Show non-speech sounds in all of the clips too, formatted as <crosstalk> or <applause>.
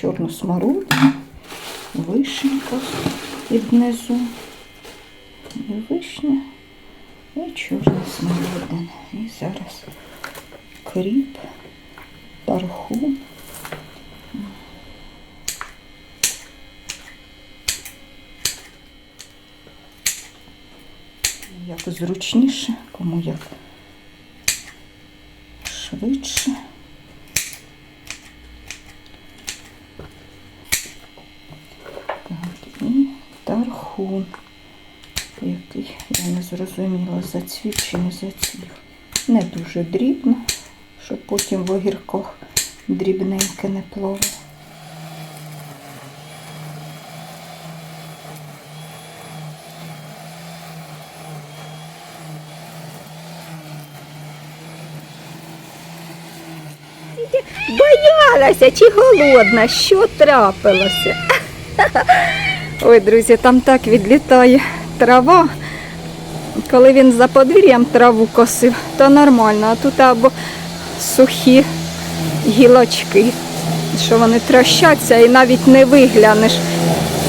чорну смородину, вишенька під низу. І вишня і чорна смородина. І зараз кріп, тархун. Як зручніше, кому як швидше. Так, і тархун, який я не зрозуміла, зацвів чи не зацвів. Не дуже дрібно, щоб потім в огірках дрібненьке не плавало. Боялася чи голодна, що трапилося? <laughs> Ой, друзі, там так відлітає трава. Коли він за подвір'ям траву косив, то нормально, а тут або сухі гілочки, що вони трощаться і навіть не виглянеш,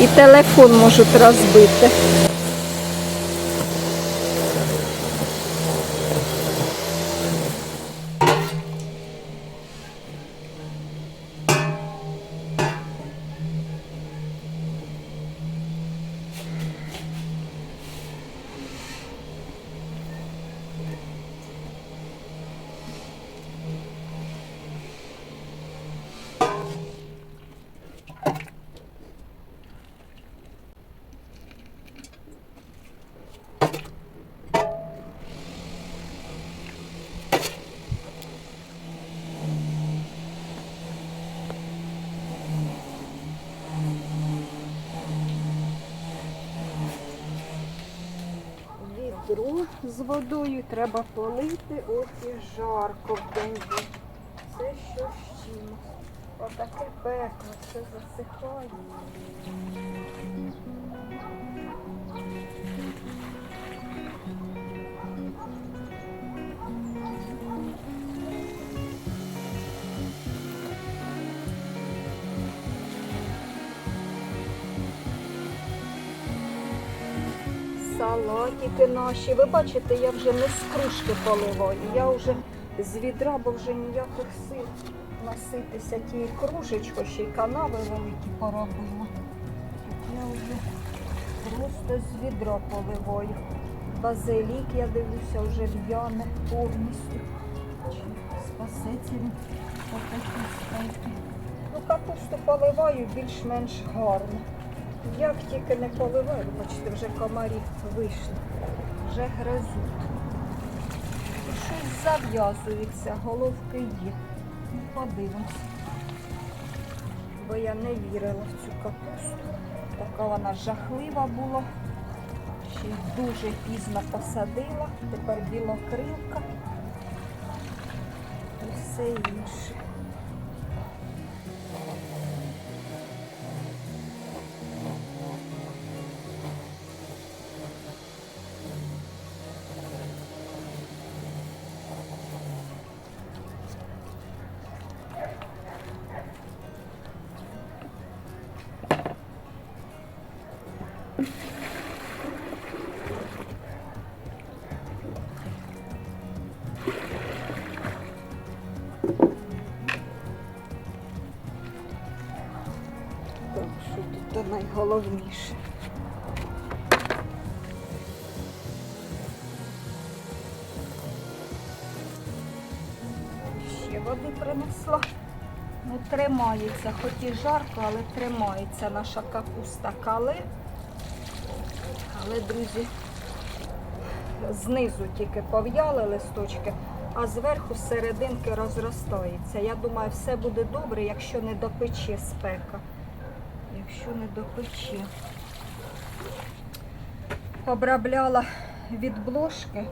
і телефон можуть розбити. З водою треба полити, от і жарко в день. Це що з чим. Отаке пекло, все засихає. Салатики наші. Ви бачите, я вже не з кружки поливаю. Я вже з відра, бо вже ніяких сил наситися тією кружечкою, ще й канави великі поробила. Я вже просто з відра поливаю. Базилік, я дивлюся, вже в'яне повністю. Спасеться він отакі спеки. Ну, капусту поливаю більш-менш гарно. Як тільки не поливаю, бачите, вже комарі вийшли, вже гризуть. Щось зав'язується, головки є. Ну, Подивимось. Бо я не вірила в цю капусту. Така вона жахлива була. Ще й дуже пізно посадила. Тепер білокрилка і все інше. Що тут найголовніше. Ще води принесла. Ну, тримається, хоч і жарко, але тримається наша капуста кали. Але, друзі, знизу тільки пов'яли листочки, а зверху серединки розростається. Я думаю, все буде добре, якщо не допече спека. Якщо не допече. Обробляла від блошки,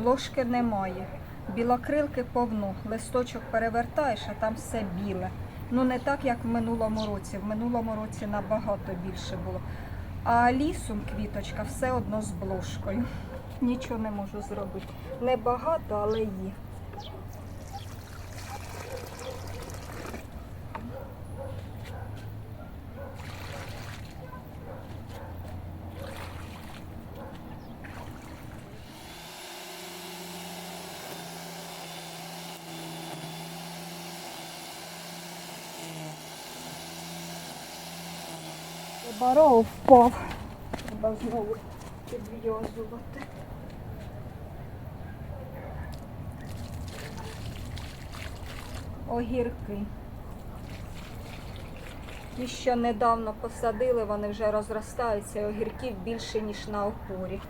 блошки немає. Білокрилки повно. Листочок перевертаєш, а там все біле. Ну не так, як в минулому році. В минулому році набагато більше було. А лісом квіточка все одно з блошкою нічого не можу зробити. Небагато, але є. Баров впав. Треба знову підв'язувати. Огірки. Ті, що недавно посадили, вони вже розростаються, огірків більше, ніж на опорі.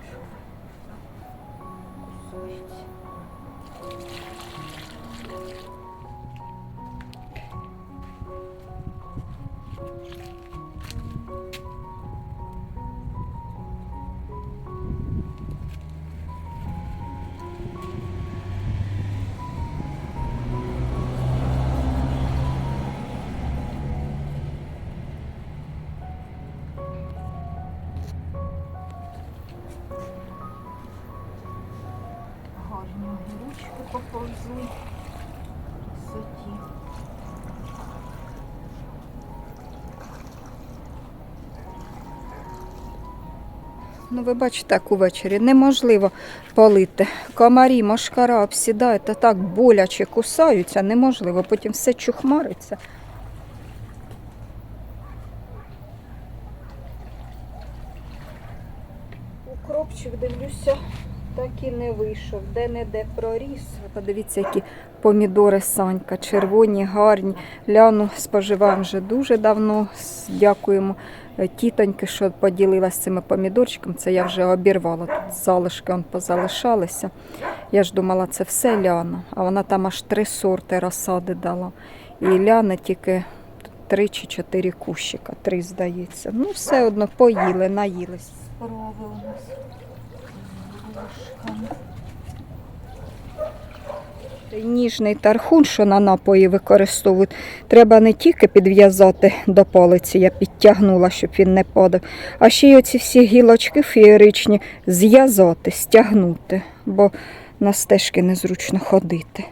Ну, ви бачите, як увечері неможливо полити. Комарі, мошкара обсідають, та так боляче кусаються, неможливо, потім все чухмариться. Укропчик, дивлюся, так і не вийшов. Де-не-де проріс. Подивіться, які помідори Санька, червоні, гарні. Ляну споживаємо вже дуже давно. Дякуємо тітоньки, що поділилася цими помідорчиками. Це я вже обірвала. Тут залишки он позалишалися. Я ж думала, це все ляна, а вона там аж три сорти розсади дала. І ляна тільки три чи чотири кущика, три здається. Ну, все одно поїли, наїлись. Справи у нас Ніжний тархун, що на напої використовують, треба не тільки підв'язати до палиці, я підтягнула, щоб він не падав, а ще й оці всі гілочки феєричні зв'язати, стягнути, бо на стежки незручно ходити.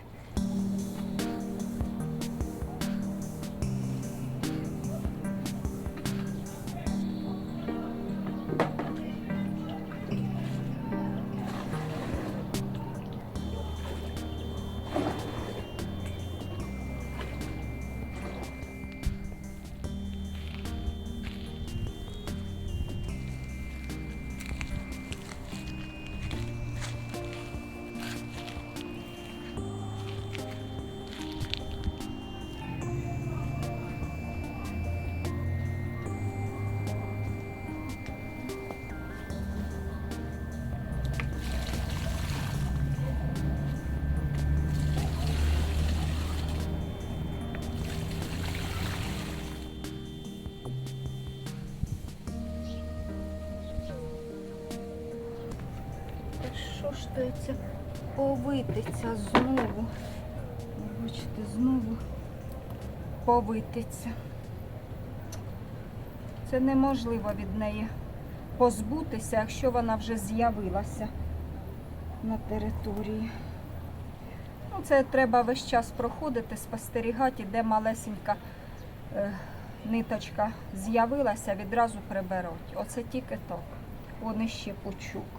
Це повититься знову? Бачите, знову повититься. Це неможливо від неї позбутися, якщо вона вже з'явилася на території. Ну, це треба весь час проходити, спостерігати, де малесенька е, ниточка з'явилася, відразу приберуть. Оце тільки так. Вон іще пучок.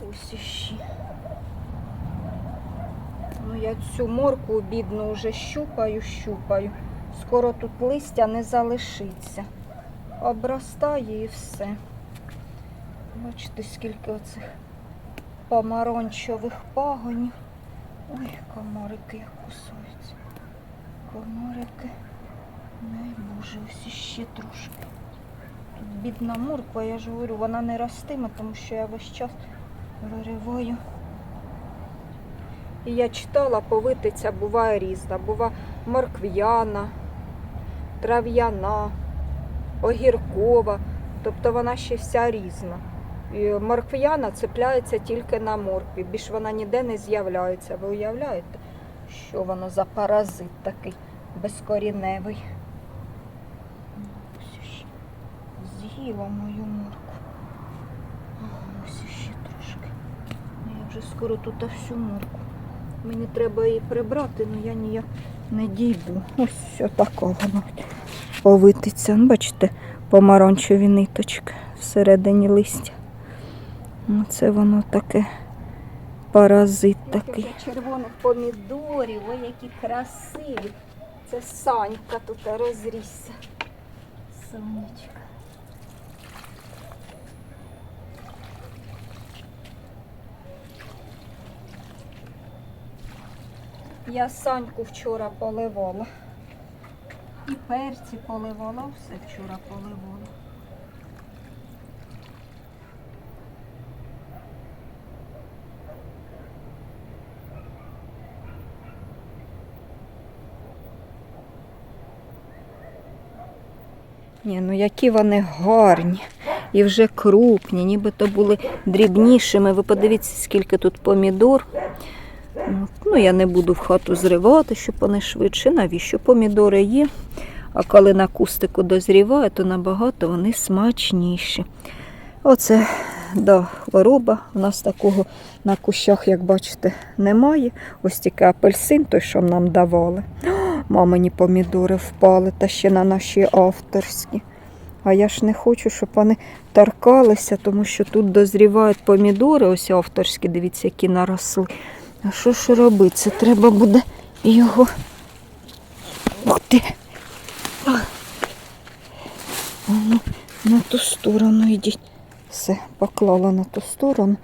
Ось іще. Ну, я цю морку бідну вже щупаю, щупаю. Скоро тут листя не залишиться. Обростає і все. Бачите, скільки оцих помаранчевих пагонів. Ой, комарики як кусаються. Комарики. Най Боже, ось іще трошки. Тут бідна морква, я ж говорю, вона не ростиме, тому що я весь час вириваю. І я читала, повитиця буває різна. Бува моркв'яна, трав'яна, огіркова. Тобто вона ще вся різна. І моркв'яна цепляється тільки на моркві. Більш вона ніде не з'являється. Ви уявляєте, що воно за паразит такий безкоріневий. З'їла мою морку. Ага, Ось ще трошки. Ну, Я вже скоро тут всю морку. Мені треба її прибрати, але я ніяк не дійду. Ось вона повититься. Ну, Бачите, помаранчеві ниточки всередині листя. Оце воно таке паразит такий. Червоних помідорів, ой, які красиві. Це Санька тут розрісся. Сонечка. Я Саньку вчора поливала. І перці поливала, все вчора поливала. Ні, ну які вони гарні і вже крупні, нібито були дрібнішими. Ви подивіться, скільки тут помідор. Ну, я не буду в хату зривати, щоб вони швидше. Навіщо помідори є? А коли на кустику дозріває, то набагато вони смачніші. Оце да, хвороба. У нас такого на кущах, як бачите, немає. Ось тільки апельсин, той, що нам давали. Мамині помідори впали, та ще на наші авторські. А я ж не хочу, щоб вони торкалися, тому що тут дозрівають помідори, ось авторські, дивіться, які наросли. А що ж робити? Це треба буде його. Ух ти! А ну, на ту сторону йдіть. Все, поклала на ту сторону,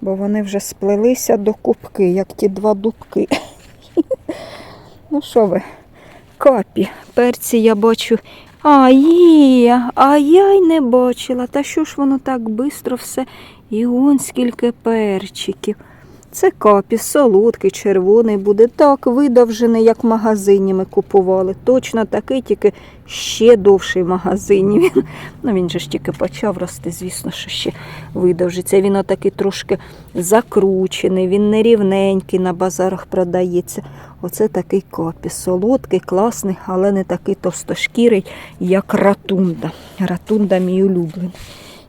бо вони вже сплелися до кубки, як ті два дубки. <laughs> Ну що ви, капі, перці я бачу. А є, а я й не бачила. Та що ж воно так швидко все? І он скільки перчиків. Це капі, солодкий, червоний буде так видовжений, як в магазині ми купували. Точно такий, тільки ще довший в магазині. Він, ну, він же ж тільки почав рости, звісно, що ще видовжиться. Він отакий трошки закручений, він нерівненький на базарах продається. Оце такий капі. Солодкий, класний, але не такий товстошкірий, як ратунда. Ратунда мій улюблений.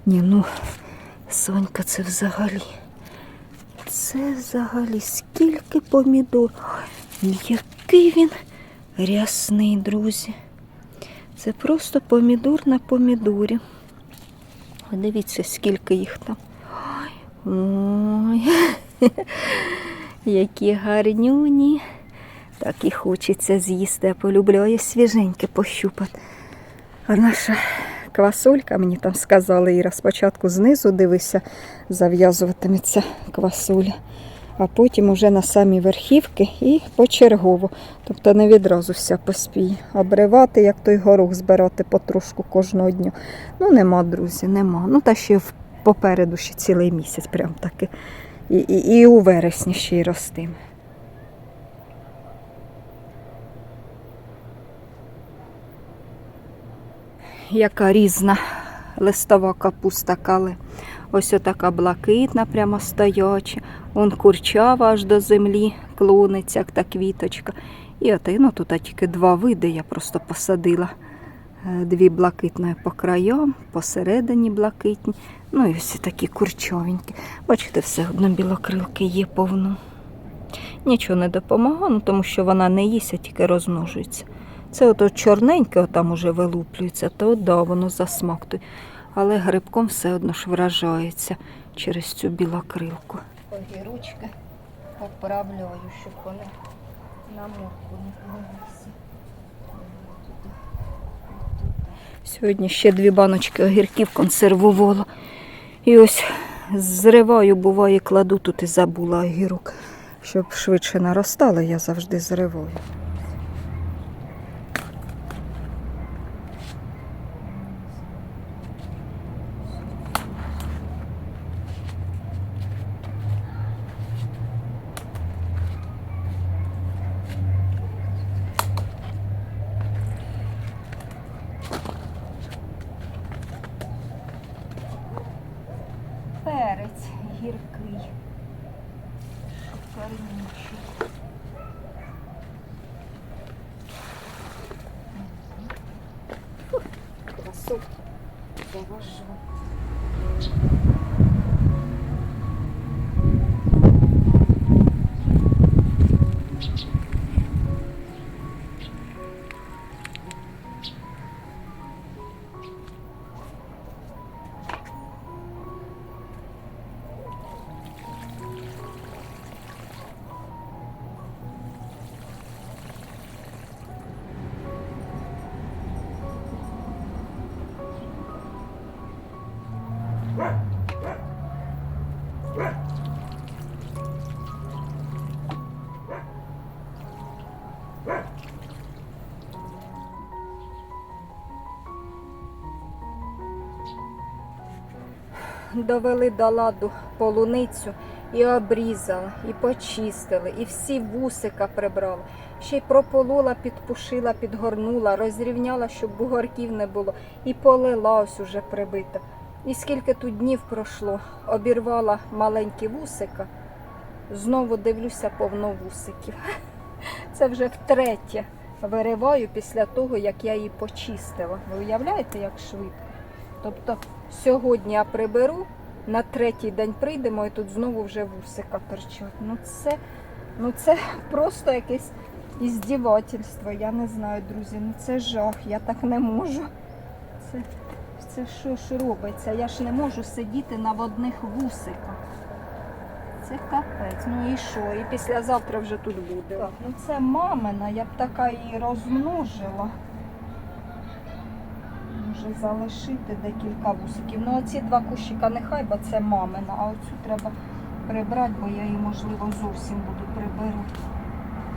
Ні, ну, Сонька, це взагалі. Це взагалі скільки помідор. Який він рясний, друзі. Це просто помідор на помідорі. Дивіться, скільки їх там. Ой, ой. <laughs> які гарнюні. Так і хочеться з'їсти. Я полюбляю свіженьке пощупати. А наша квасолька, мені там сказали, Іра, спочатку знизу дивися, зав'язуватиметься квасоля, а потім уже на самі верхівки і почергово. Тобто не відразу вся поспіє. Обривати, як той горох збирати потрошку кожного дня. Ну, нема, друзі, нема. Ну, та ще попереду ще цілий місяць, прям таки. І, і, і у вересні ще й ростиме. Яка різна листова капуста кали. Ось отака блакитна, прямо стояча. Он курчава аж до землі клониться, як та квіточка. І от, ну, тут тільки два види, я просто посадила. Е, Дві блакитної по краям, посередині блакитні. Ну і ось такі курчовенькі. Бачите, все одно білокрилки є повно. Нічого не допомагає, ну, тому що вона не їсть, а тільки розмножується. Це ото чорненьке там уже вилуплюється, то да, воно засмактує. Але грибком все одно ж вражається через цю білокрилку. Огірочки поправляю, щоб вони на морку не плилися. Сьогодні ще дві баночки огірків консервувала. І ось зриваю, буває, кладу тут і забула огірок. Щоб швидше наростало, я завжди зриваю. Довели до ладу полуницю і обрізала, і почистили, і всі вусика прибрала. Ще й прополола, підпушила, підгорнула, розрівняла, щоб бугорків не було, і полила ось уже прибита. І скільки тут днів пройшло, обірвала маленькі вусика, знову дивлюся повно вусиків. <laughs> Це вже втретє вириваю після того, як я її почистила. Ви уявляєте, як швидко? Тобто сьогодні я приберу, на третій день прийдемо і тут знову вже вусика торчать. Ну це, ну це просто якесь іздівательство. Я не знаю, друзі. Ну це жах, я так не можу. Це, це що ж робиться? Я ж не можу сидіти на одних вусиках. Це капець. Ну і що? І післязавтра вже тут буде. Так, ну це мамина, я б така її розмножила. Може залишити декілька вусиків. Ну оці два кущика нехай, бо це мамина, а оцю треба прибрати, бо я її, можливо, зовсім буду приберу.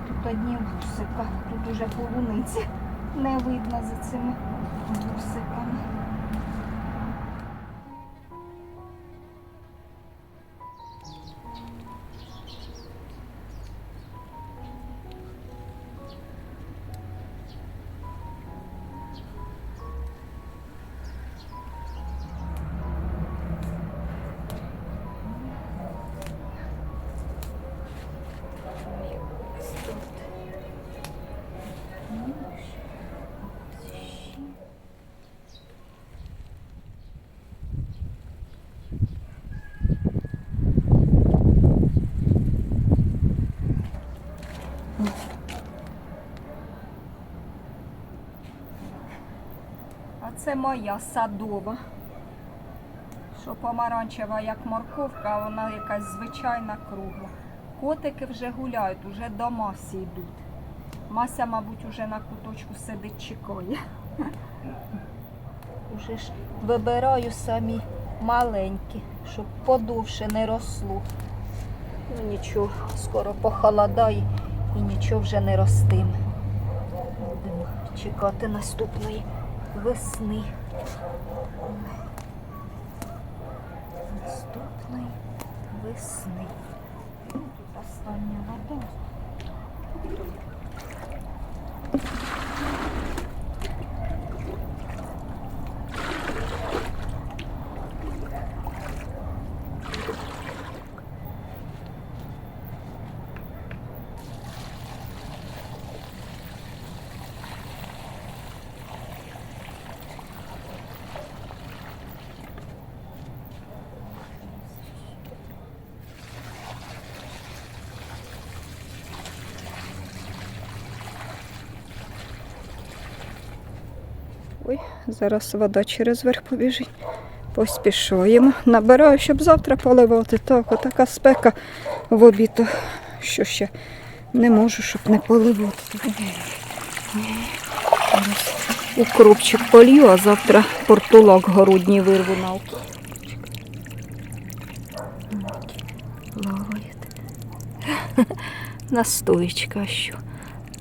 Тут одні вусика, тут уже полуниці не видно за цими вусиками. Це моя садова. Що помаранчева, як морковка, а вона якась звичайна кругла. Котики вже гуляють, уже до Масі йдуть. Мася, мабуть, уже на куточку сидить, чекає. <laughs> Уже ж вибираю самі маленькі, щоб подовше не росло. Ну нічого, скоро похолодає і нічого вже не ростиме. Будемо чекати наступної весни. Наступної весни. Тут остання вода. Ой, зараз вода через верх побіжить. Поспішаємо. Набираю, щоб завтра поливати. Так, отака спека в обід. Що ще не можу, щоб не поливати. Укропчик полью, а завтра портулак городній вирву на. Плавають. <laughs> Настоечка, а що?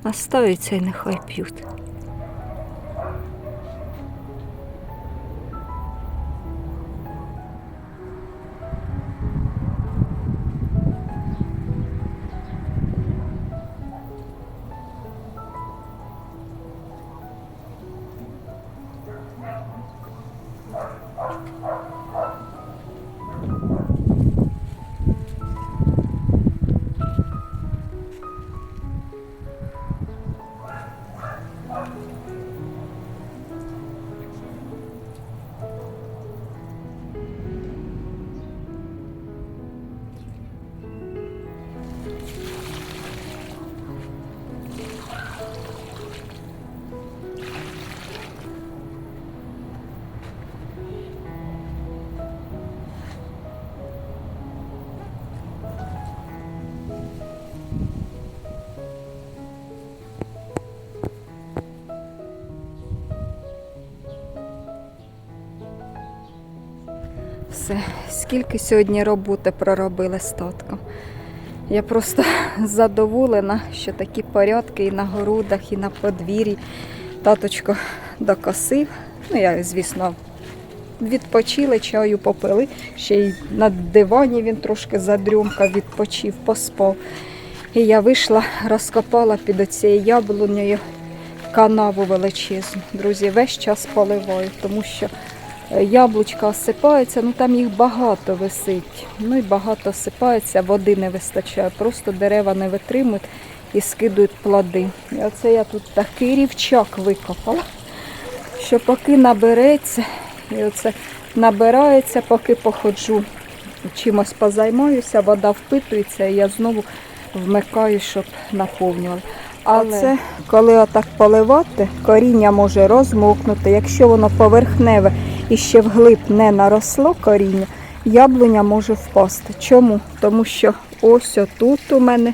Наставиться і нехай п'ють. Все, скільки сьогодні роботи проробили з татком. Я просто <laughs> задоволена, що такі порядки і на городах, і на подвір'ї. Таточко докосив. Ну, я, звісно, відпочили, чаю попили. Ще й на дивані він трошки задрюмкав, відпочив, поспав. І я вийшла, розкопала під оцією яблунею канаву величезну. Друзі, весь час поливаю, тому що яблучка осипаються, ну там їх багато висить. Ну і багато осипається, води не вистачає, просто дерева не витримують і скидують плоди. І оце я тут такий рівчак викопала, що поки набереться, і оце набирається, поки походжу, чимось позаймаюся, вода впитується, і я знову вмикаю, щоб наповнювала. Але це, коли отак поливати, коріння може розмокнути. Якщо воно поверхневе і ще вглиб не наросло коріння, яблуня може впасти. Чому? Тому що ось отут у мене,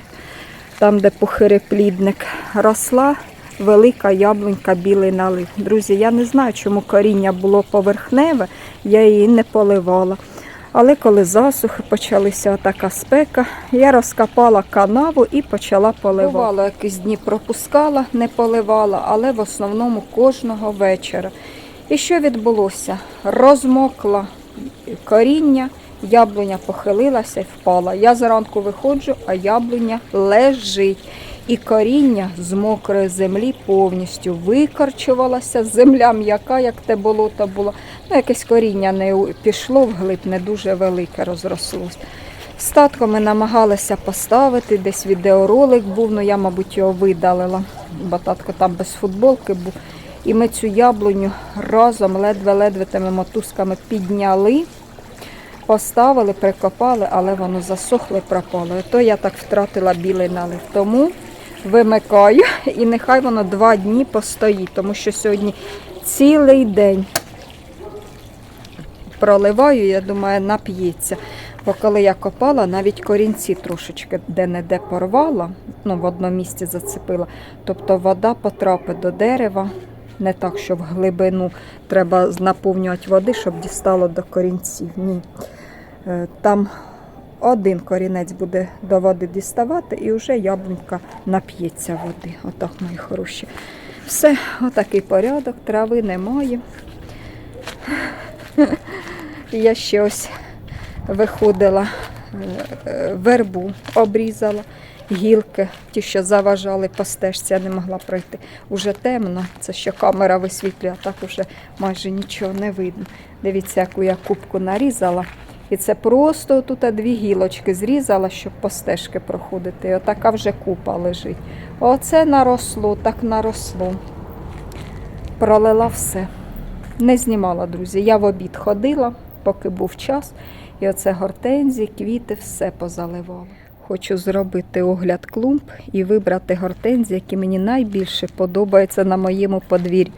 там де похиреплідник, росла велика яблунька білий налив. Друзі, я не знаю, чому коріння було поверхневе, я її не поливала. Але коли засухи почалися така спека, я розкопала канаву і почала поливати. Бувало, якісь дні пропускала, не поливала, але в основному кожного вечора. І що відбулося? Розмокла коріння, яблуня похилилася і впала. Я зранку виходжу, а яблуня лежить. І коріння з мокрої землі повністю викорчувалося. Земля м'яка, як те болото було. Ну, якесь коріння не пішло вглиб, не дуже велике розрослось. Статко ми намагалися поставити, десь відеоролик був, ну я, мабуть, його видалила, бо татко там без футболки був. І ми цю яблуню разом ледве-ледве тими мотузками підняли, поставили, прикопали, але воно засохло і пропало. І то я так втратила білий налив. Тому вимикаю і нехай воно два дні постоїть, тому що сьогодні цілий день проливаю, я думаю, нап'ється. Бо коли я копала, навіть корінці трошечки де-не-де порвала, ну в одному місці зацепила. Тобто вода потрапить до дерева, не так, що в глибину треба наповнювати води, щоб дістало до корінців. Ні. Е, Там один корінець буде до води діставати, і вже яблунька нап'ється води. Отак, мої хороші. Все, отакий порядок, трави немає. <laughs> Я ще ось виходила, е, е, вербу обрізала, гілки, ті, що заважали по стежці, я не могла пройти. Уже темно, це що камера висвітлює, а так уже майже нічого не видно. Дивіться, яку я кубку нарізала. І це просто тут дві гілочки зрізала, щоб по стежки проходити. І отака вже купа лежить. Оце наросло, так наросло. Пролила все. Не знімала, друзі. Я в обід ходила, поки був час. І оце гортензії, квіти, все позаливала. Хочу зробити огляд клумб і вибрати гортензії, які мені найбільше подобаються на моєму подвір'ї.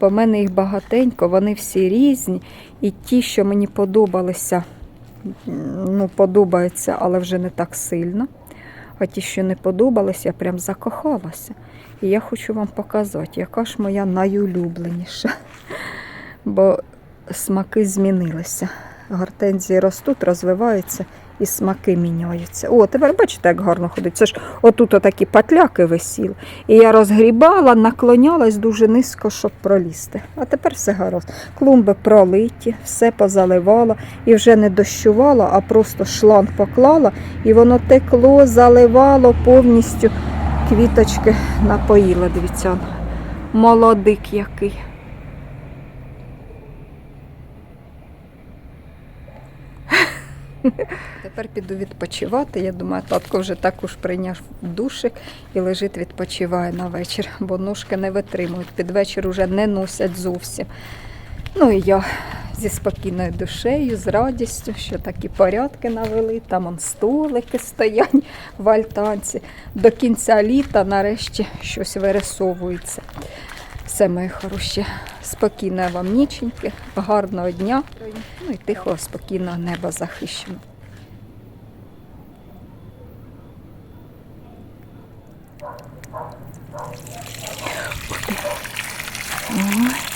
Бо в мене їх багатенько, вони всі різні. І ті, що мені подобалися, ну, подобаються, але вже не так сильно. А ті, що не подобалися, я прям закохалася. І я хочу вам показати, яка ж моя найулюбленіша. Бо смаки змінилися. Гортензії ростуть, розвиваються і смаки міняються. О, тепер бачите, як гарно ходить. Це ж отут отакі патляки висіли. І я розгрібала, наклонялась дуже низько, щоб пролізти. А тепер все гаразд. Клумби пролиті, все позаливала і вже не дощувала, а просто шланг поклала, і воно текло, заливало повністю квіточки напоїла. Дивіться, молодик який. Тепер піду відпочивати. Я думаю, татко вже також прийняв душик і лежить, відпочиває на вечір, бо ножки не витримують. Під вечір вже не носять зовсім. Ну і я зі спокійною душею, з радістю, що такі порядки навели, там он столики стоять в альтанці. До кінця літа нарешті щось вирисовується. Все, моє хороші, спокійної вам ніченьки, гарного дня, ну і тихого, спокійного неба захищено. О,